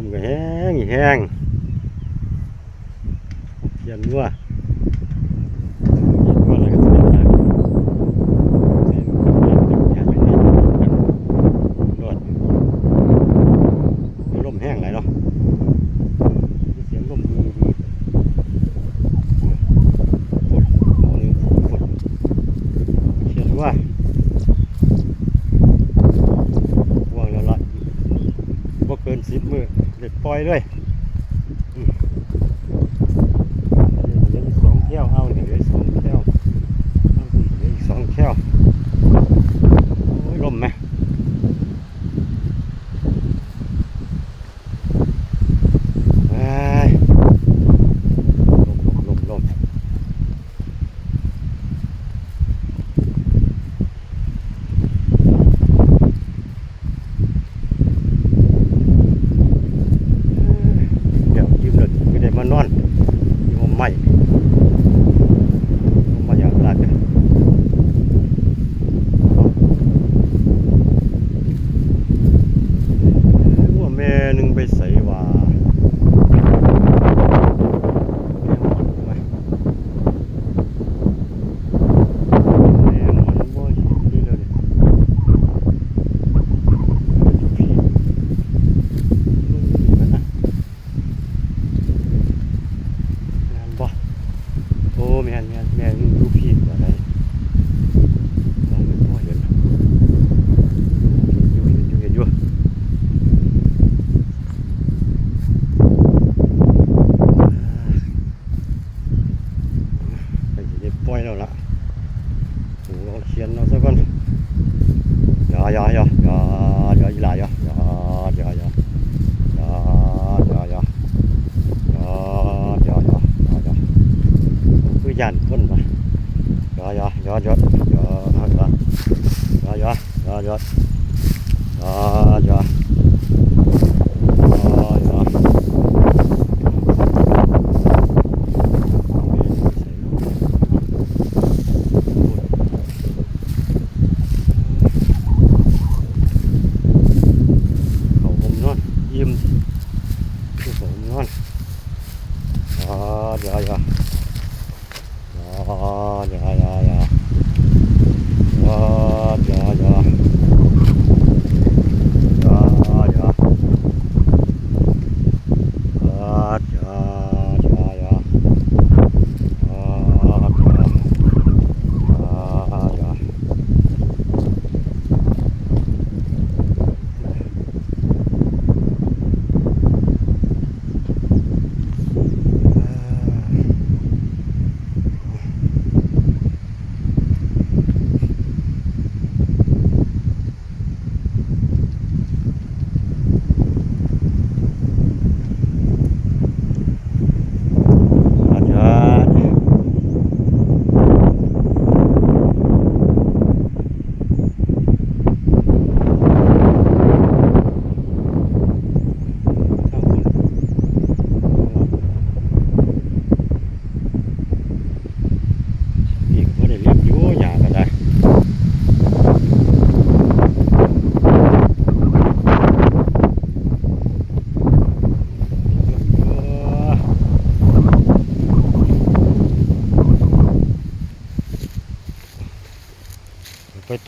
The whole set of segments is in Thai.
ลมก็แห้งแห้งเย็นว่ะ เลยด้วย ยอยลายอยอยอยอยอยอยอยอยอยคือยานคนมายอยอยอยอยอยอยอยอยอยอย やややや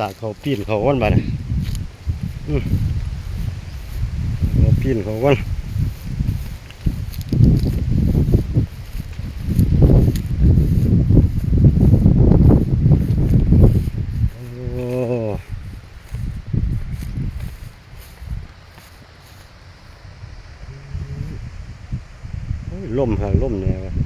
าเขาปีนเขาวันบ้านะเขาปีนเขาวันล่มหาล่มเนี่ยวะ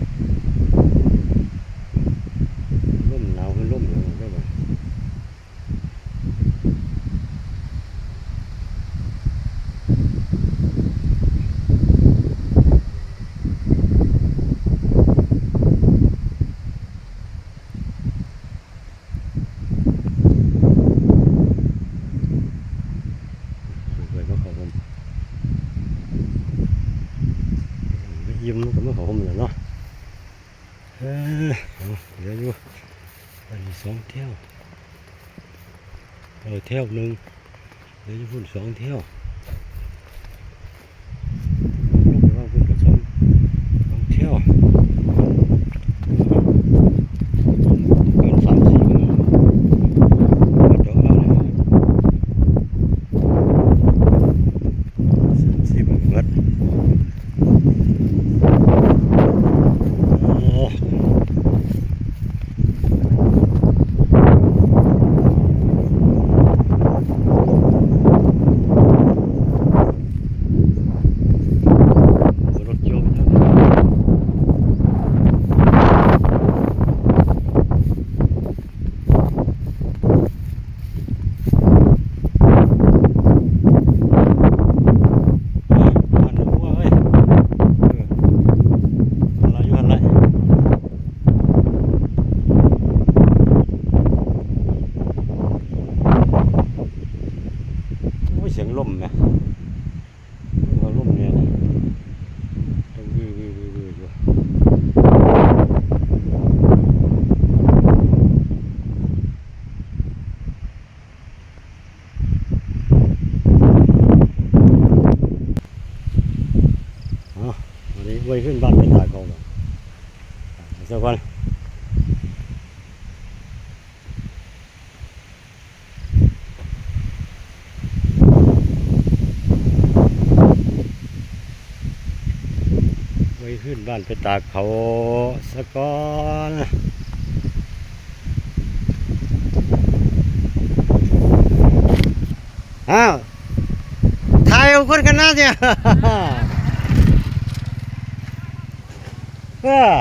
มเลยเนาะเออเดี๋ยวอยู่อันนี้สองเที่ยวเออเที่ยวหนึ่งเดี๋ยวจะพูดสองเที่ยว เอาลุ่มเนี่ยนะต้องวิววิววิววิวอยู่เอาวันนี้ไว้ขึ้นบ้านเป็นตายเขาแล้วสักวัน ไว้ ขึ้นบ้านไปตากเขาสะกอนอ้าวถ่ายเอาคนกันนะเนี่ยเออ